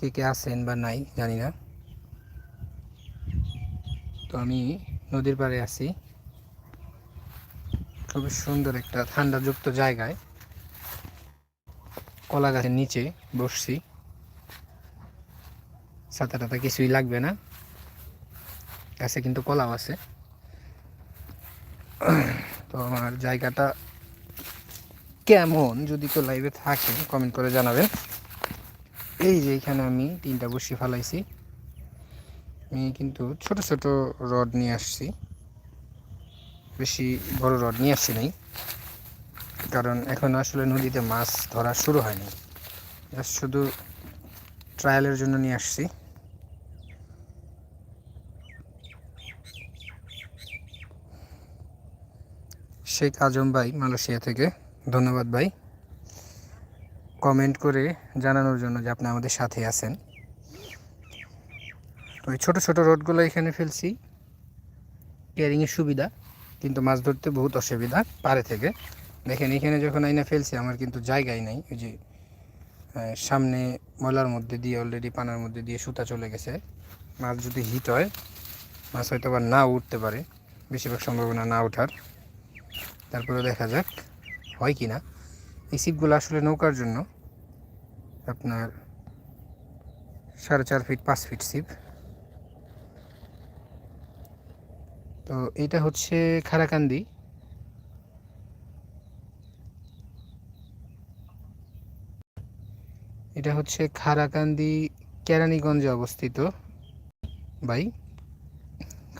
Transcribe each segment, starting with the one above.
কে কে আছেন বা নাই, জানি না। তো আমি নদীর পাড়ে আছি। খুবই সুন্দর একটা ঠান্ডাযুক্ত জায়গায়। কলা গাছের নিচে বসছি। সাথে টাতে কিছুই লাগবে না। গাছে কিন্তু কলাও আছে। তো আমার জায়গাটা কেমন, যদি তো লাইভে থাকে কমেন্ট করে জানাবেন। এই যে এখানে আমি তিনটা বসি ফালাইছি। আমি কিন্তু ছোট ছোট রড নিয়ে আসছি। বেশি বড় রড নিয়ে আসছি নাই। কারণ এখন আসলে নদীতে মাছ ধরা শুরু হয়নি। শুধু ট্রায়ালের জন্য নিয়ে আসছি। শেখ আজম ভাই, মালয়েশিয়া থেকে। ধন্যবাদ ভাই। কমেন্ট করে জানানোর জন্য যে আপনি আমাদের সাথে আছেন। তো এই ছোটো ছোটো রোডগুলো এখানে ফেলছি। ক্যারিংয়ের সুবিধা, কিন্তু মাছ ধরতে বহুত অসুবিধা পারে থেকে। দেখেন, এখানে যখন আইনা ফেলছি, আমার কিন্তু জায়গাই নাই। ওই যে সামনে ময়লার মধ্যে দিয়ে অলরেডি পানার মধ্যে দিয়ে সুতা চলে গেছে। মাছ যদি হিট হয়, মাছ হয়তো আবার না উঠতে পারে। বেশিরভাগ সম্ভাবনা না ওঠার। তারপরে দেখা যাক, হয় কি না এই সিপগুলো আসলে নৌকার জন্য। আপনার সাড়ে চার ফিট পাঁচ ফিট সিপ তো এটা হচ্ছে খারাকান্দি। এটা হচ্ছে খারাকান্দি, কেরানীগঞ্জে অবস্থিত ভাই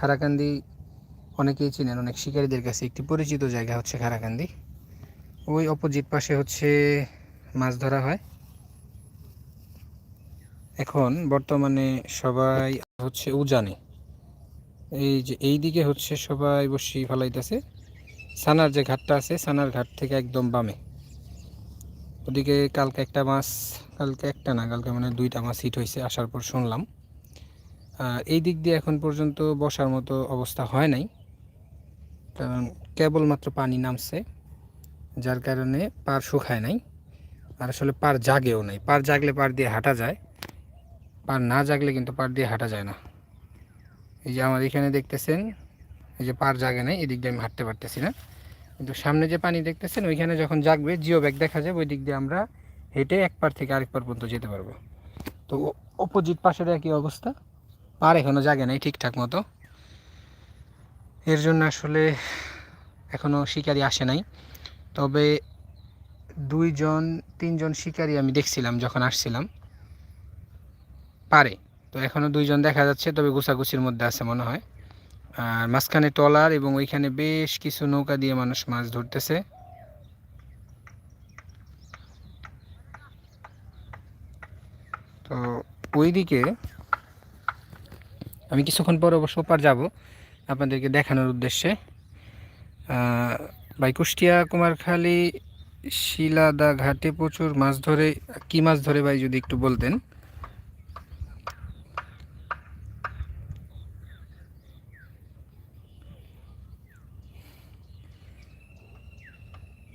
খারাকান্দি অনেকেই চিনেন, অনেক শিকারীদের কাছে একটি পরিচিত জায়গা হচ্ছে খারাকান্দি। ওই অপোজিট পাশে হচ্ছে মাছ ধরা হয়। এখন বর্তমানে সবাই হচ্ছে উজানে। এই যে এই দিকে হচ্ছে সবাই বসি ফেলাইতেছে। সানার যে ঘাটটা আছে, সানার ঘাট থেকে একদম বামে। ওদিকে কালকে একটা মাছ, কালকে একটা না, কালকে মানে দুইটা মাছ হিট হয়েছে আসার পর শুনলাম। আর এই দিক দিয়ে এখন পর্যন্ত বসার মতো অবস্থা হয় নাই। কারণ কেবলমাত্র পানি নামছে। যার কারণে পার শুকায় নাই। আর আসলে পার জাগেও নাই। পার জাগলে পার দিয়ে হাঁটা যায়। পার না জাগলে কিন্তু পার দিয়ে হাঁটা যায় না। এই যে আমার এখানে দেখতেছেন, এই যে পার জাগে নাই, এদিক দিয়ে আমি হাঁটতে পারতেছি না। কিন্তু সামনে যে পানি দেখতেছেন, ওইখানে যখন জাগবে, জিও ব্যাগ দেখা যাবে, ওই দিক দিয়ে আমরা হেঁটে এক পার থেকে আরেক পার পর্যন্ত যেতে পারব। তো অপোজিট পাশের একই অবস্থা। পার এখনও জাগে নাই ঠিকঠাক মতো। এর জন্য আসলে এখনও শিকারি আসে নাই। তবে দুইজন, তিনজন শিকারি আমি দেখছিলাম যখন আসছিলাম। পারে। তো এখনও দুইজন দেখা যাচ্ছে, তবে গুছাগুছির মধ্যে আছে মনে হয়। আর মাঝখানে টলার এবং ওইখানে বেশ কিছু নৌকা দিয়ে মানুষ মাছ ধরতেছে। তো ওইদিকে আমি কিছুক্ষণ পর অবশ্য পার যাব, আপনাদেরকে দেখানোর উদ্দেশ্যে। ভাই কুষ্টিয়া কুমারখালী শিলাদা ঘাটে প্রচুর মাছ ধরে, কি মাছ ধরে ভাই যদি একটু বলতেন?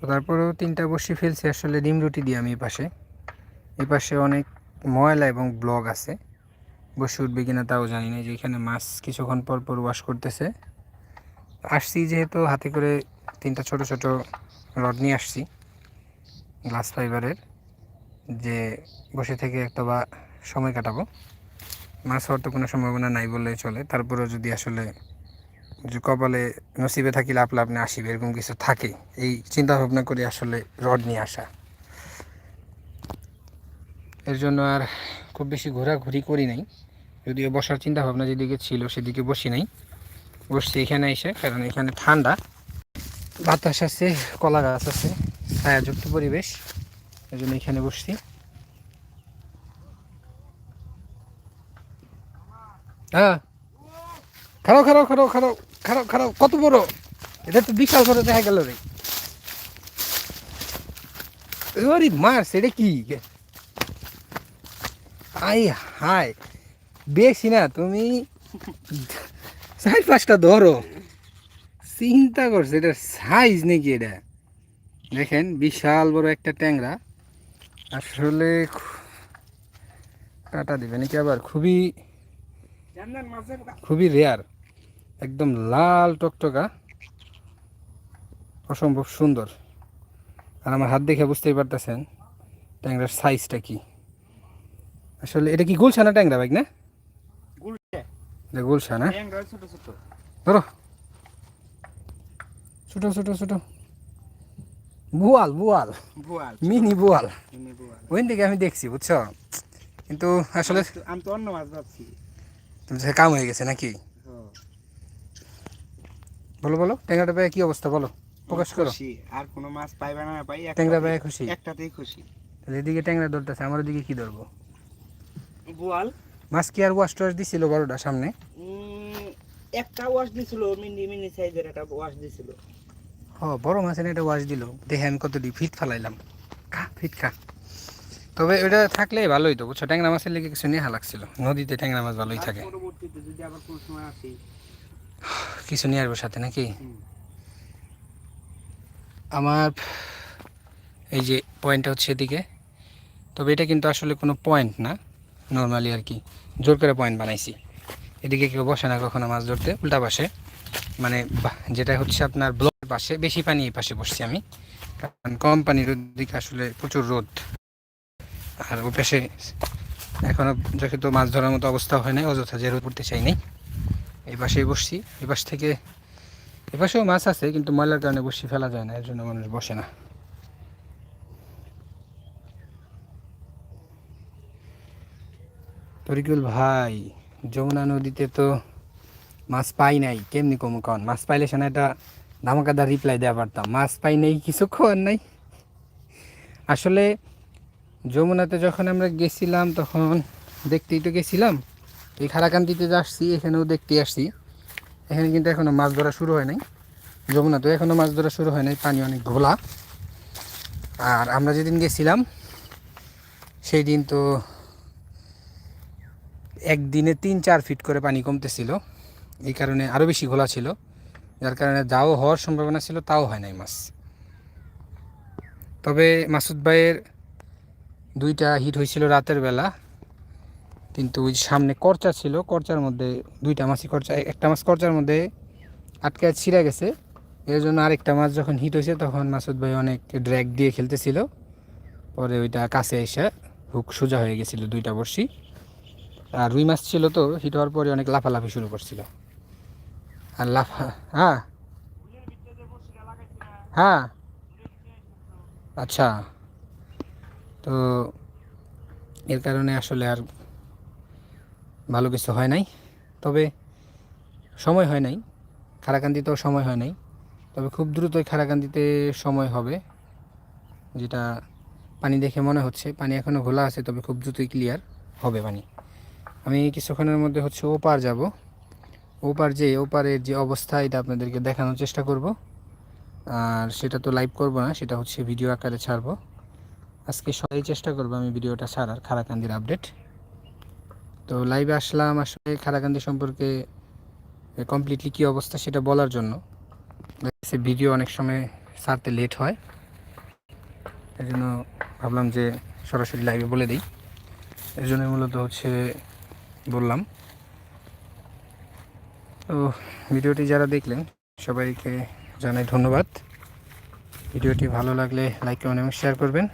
তারপরেও তিনটা বসি ফেলছি, আসলে ডিম রুটি দিয়ে আমি পাশে। এই পাশে অনেক ময়লা এবং ব্লগ আছে। বসে উঠবে কিনা তাও জানি না যে এখানে মাছ কিছুক্ষণ পর পর ওয়াশ করতেছে। আসছি যেহেতু হাতে করে তিনটা ছোট ছোট রড নিয়ে আসছি গ্লাস ফাইবারের যে বসে থেকে একটা বা সময় কাটাবো। মাছ হওয়ার তো কোনো সম্ভাবনা নাই বললেই চলে। তারপরেও যদি আসলে কপালে নসিবে থাকিলে আপলা আপনি আসিবে, এরকম কিছু থাকে, এই চিন্তা ভাবনা করে আসলে রড নিয়ে আসা। এর জন্য আর খুব বেশি ঘোরাঘুরি করি নাই। যদিও বসার চিন্তা ভাবনা যেদিকে ছিল সেদিকে বসি নাই। বসছি এখানে এসে, কারণ এখানে ঠান্ডা। বাতাস আছে, কলা গাছ আছে, ছায়াযুক্ত পরিবেশ এই জন্য এখানে বসছি। হ্যাঁ। খারাপ খারাপ খারাপ খারাপ খারাপ খারাপ কত বড়? এটা তো বিশাল বড় দেখা গেল রে। ওরে মাছ এটা কি? আই হাই বেশি না, তুমি চার পাঁচটা ধরো। চিন্তা করছে এটা সাইজ নাকি এটা? দেখেন বিশাল বড় একটা ট্যাংরা। আসলে কাটা দিবে নাকি আবার খুবই খুবই রেয়ার একদম লাল টকটকা অসম্ভব সুন্দর। আর আমার হাত দেখে বুঝতেই পারতেছেন ট্যাংরার সাইজটা কি। আসলে এটা কি গুলশা না ট্যাংরা বাইক না? গুলশা না ট্যাংরা ছোট ছোট। ধরো। ছোট ছোট ছোট। বুয়াল বুয়াল। বোয়াল মিনি বুয়াল। মিনি বোয়াল। ওই দিকে আমি দেখছি বুঝছ? কিন্তু আসলে আমি তো- অন্য মাছ ভাবছি। তুমি যে কাম হয়ে গেছে নাকি? হ্যাঁ। বলো বলো ট্যাংরাটা পেয়ে কি অবস্থা বলো প্রকাশ করো। খুশি আর কোনো মাছ পাইবে না পাই ট্যাংরা পেয়ে খুশি? একটাতেই খুশি। তাহলে এদিকে ট্যাংরা ধরতেছে আমার ওদিকে কি ধরবো? বোয়াল? মাছ কি আর ওয়াশ টোয়াশ দিছিল বড়টা সামনে? উম, একটা ওয়াশ দিছিল মিনি মিনি সাইজের একটা ওয়াশ দিছিল। হ বড় মাছ এনে একটা ওয়াশ দিল। দেখে আমি কত কতটি ফিট ফালাইলাম। খা ফিট খা। তবে ওটা থাকলে ভালোই তো বুঝছ? ট্যাংরা মাছের লেগে কিছু নেহা লাগছিল। নদীতে ট্যাংরা মাছ ভালোই থাকে। কিছু নিয়ে আসব সাথে নাকি? আমার এই যে পয়েন্টটা হচ্ছে এদিকে। তবে এটা কিন্তু আসলে কোনো পয়েন্ট না। নর্মালি আর কি। জোর করে পয়েন্ট বানাইছি। এদিকে কেউ বসে না কখনো মাছ ধরতে উল্টা পাশে মানে যেটা হচ্ছে আপনার ব্লকের পাশে, বেশি পানি এই পাশে বসছি আমি। কারণ কম পানির দিকে আসলে প্রচুর রোদ। আর ওই পাশে এখনও যেহেতু মাছ ধরার মতো অবস্থা হয় নাই, অযথা যে রোদ পড়তে চাই নাই। এই পাশেই বসছি। এই পাশ থেকে এ পাশেও মাছ আছে, কিন্তু ময়লার কারণে বসি ফেলা যায় না, এর জন্য মানুষ বসে না। তরিকুল ভাই, যমুনা নদীতে তো মাছ পাই নাই, কেমনি কম কন? মাছ পাইলে সেনা একটা ধামাকাদার রিপ্লাই দেওয়া পারতাম। মাছ পাই নাই, কিছু নাই। আসলে যমুনাতে যখন আমরা গেছিলাম, তখন দেখতেই তো গেছিলাম। এই খারাকান্দিতে আসছি, এখানেও দেখতে আসছি। এখানে কিন্তু এখনও মাছ ধরা শুরু হয় নাই। যমুনা তো এখনও মাছ ধরা শুরু হয় নাই, পানি অনেক ঘোলা। আর আমরা যেদিন গেছিলাম সেই দিন তো একদিনে তিন চার ফিট করে পানি কমতেছিল। এই কারণে আরও বেশি ঘোলা ছিল। যার কারণে যাও হওয়ার সম্ভাবনা ছিল, তাও হয় নাই মাছ। তবে মাসুদ ভাইয়ের দুইটা হিট হয়েছিল রাতের বেলা, কিন্তু ওই সামনে করচা ছিল, করচার মধ্যে দুইটা মাছই করচা, একটা মাছ করচার মধ্যে আটকে ছিঁড়ে গেছে। এর জন্য আরেকটা মাছ যখন হিট হয়েছে, তখন মাসুদ ভাই অনেক ড্র্যাগ দিয়ে খেলতেছিল। পরে ওইটা কাছে এসে হুক সোজা হয়ে গেছিল দুইটা বর্ষি আর রুই মাছ ছিল তো হিট হওয়ার পরে অনেক লাফালাফি শুরু করছিল। আর লাফা হ্যাঁ। হ্যাঁ। আচ্ছা। তো এর কারণে আসলে আর ভালো কিছু হয় নাই। তবে সময় হয় নাই। খারাকান্দিতেও সময় হয় নাই। তবে খুব দ্রুতই খারাকান্দিতে সময় হবে, যেটা পানি দেখে মনে হচ্ছে। পানি এখনও ঘোলা আছে, তবে খুব দ্রুতই ক্লিয়ার হবে পানি। আমি কিছুক্ষণের মধ্যে হচ্ছে ওপার যাব। ওপার যে, ওপারের যে অবস্থা, এটা আপনাদেরকে দেখানোর চেষ্টা করব। আর সেটা তো লাইভ করব না, সেটা হচ্ছে ভিডিও আকারে ছাড়বো। আজকে সবাই চেষ্টা করব আমি ভিডিওটা ছাড়ার খারাকান্দির আপডেট তো লাইভে আসলাম আসলে খারাকান্দি সম্পর্কে কমপ্লিটলি কী অবস্থা সেটা বলার জন্য। সে ভিডিও অনেক সময় ছাড়তে লেট হয়। এই জন্য ভাবলাম যে সরাসরি লাইভে বলে দিই। এর জন্য মূলত হচ্ছে বললাম। তো ভিডিওটি যারা দেখলেন, সবাইকে জানাই ধন্যবাদ। ভিডিওটি ভালো লাগলে লাইক, কমেন্ট এবং শেয়ার করবেন।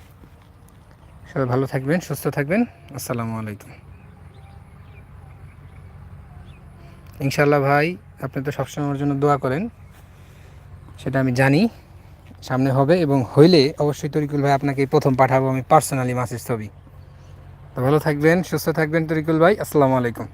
সবাই ভালো থাকবেন, সুস্থ থাকবেন। আসসালামু আলাইকুম। ইনশাল্লাহ ভাই, আপনি তো সবসময় আমার জন্য দোয়া করেন। সেটা আমি জানি। সামনে হবে এবং হইলে অবশ্যই তরিকুল ভাই আপনাকে প্রথম পাঠাবো আমি পার্সোনালি মাসের ছবি। তো ভালো থাকবেন, সুস্থ থাকবেন তরিকুল ভাই। আসসালামু আলাইকুম।